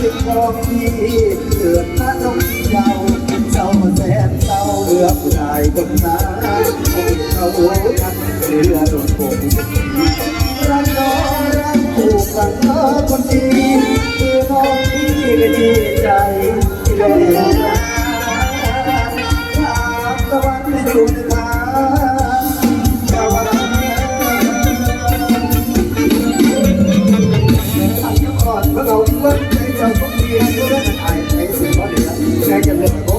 สิบโมงที่เกิดมาตรงเจ้าเจ้ามาแสนเศร้าเลือผู้ชายคนนั้นคนเขาโง่กักเรือโดนโมงรักน้องรักผูกรักเธอคนดีคือน้องที่ดีใจเรา second.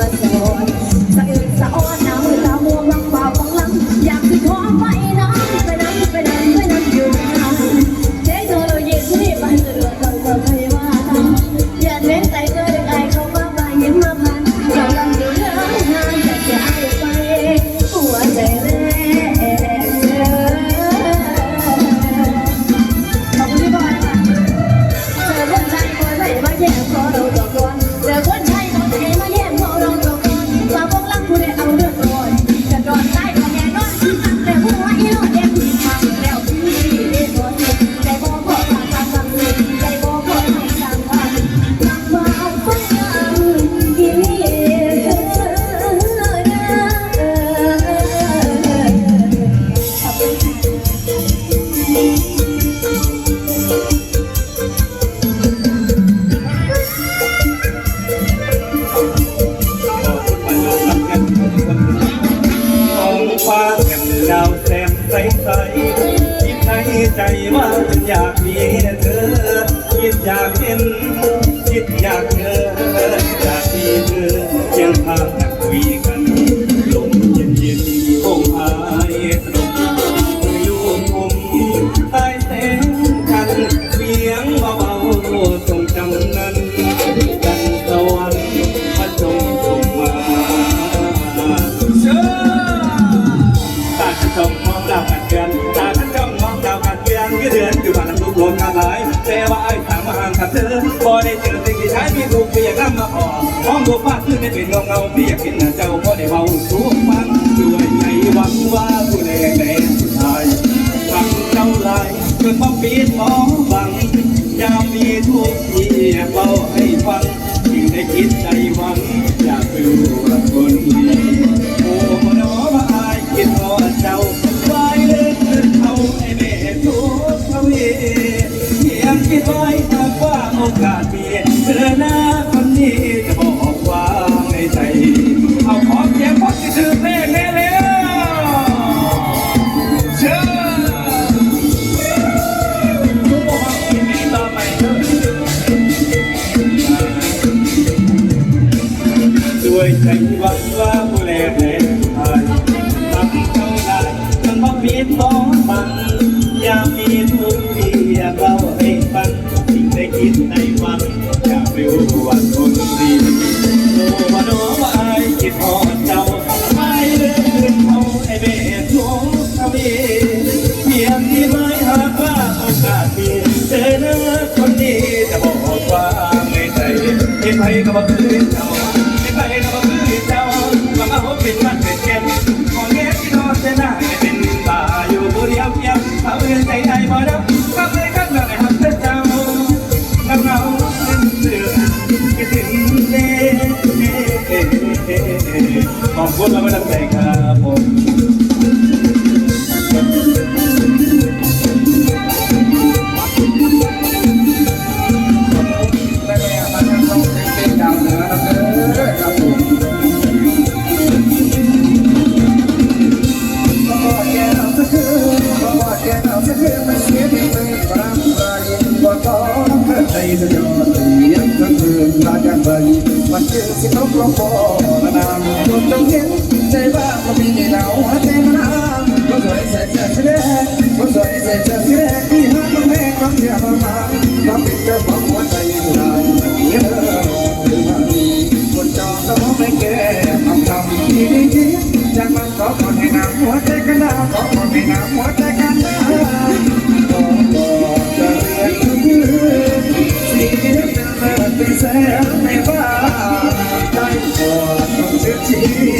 was born. ดาวแสงใสใสคิดในใจว่าอยากมีเธอคิดอยากเห็นคิดอยาก กกันหลยแต่ว่าไอ้ทางมห่างกับเธอพอได้เจอสิ่งที่ใช้มีถูกเพียงน้ำมาอ่อห้องดูฟ้าคือไม่เป็นเงาเงาเพียงเป็นเจ้าพอได้เมาสูงฟังด้วยใจหวังว่าผู้ใดแนสุดทยฟังเจ้าลายเพื่อควางปีนมองฟังยามมีทุกปียกเบาให้ฟังจึงได้คิดใจหวังอยากเป็นคนดีโอ้โหน้อมาไอ้ยคิดพอเจ้า ยงคิดไว้หากว่าโอกาสมีเจอหน้าคนนี้จะบอกว่าในใจ เอาขอเสียงพอที่ชื่อเพลงแน่แล้วเชิญทุกคนยินดีต่อไปเถอะด้วยใจหวังว่า เห็นใครก็บ่คือเจ้าไม่ไปนอนคืนเจ้ามามาพบเป็นมันเป็นแก่นขอแง่ที่นอนจะนหน้าเป็นตาอยู่ผู้เดียวเพียงเขาเรียนใจไทยบ่ดับก็เลยกันแบบไหนครับเจ้าน้ำเงาเป็นเสือคิดถึงเด้ขอบคุณและไม่ตั้งใจครับ ในหนาวหัวใจมันอ้างก็สวยใส่เสื้อสีแดงก็สวยใส่เสื้อสีแดงที่หาต้องแม่ความเชื่อมมาความป็นเจ้าของหัวใจผู้ใดเยอะหรือมดีคนจองก็มองไม่แก่ทำทำที่ดีที่จากมันขอก่อให้น้ำหัวใจกันนะขอก่อให้น้ำหัวใจกันนะขอก่อจะเรียนคือสิ่งที่เลิศเป็นแสงในบ้านได้ก่อนต้องเชื่อชีว่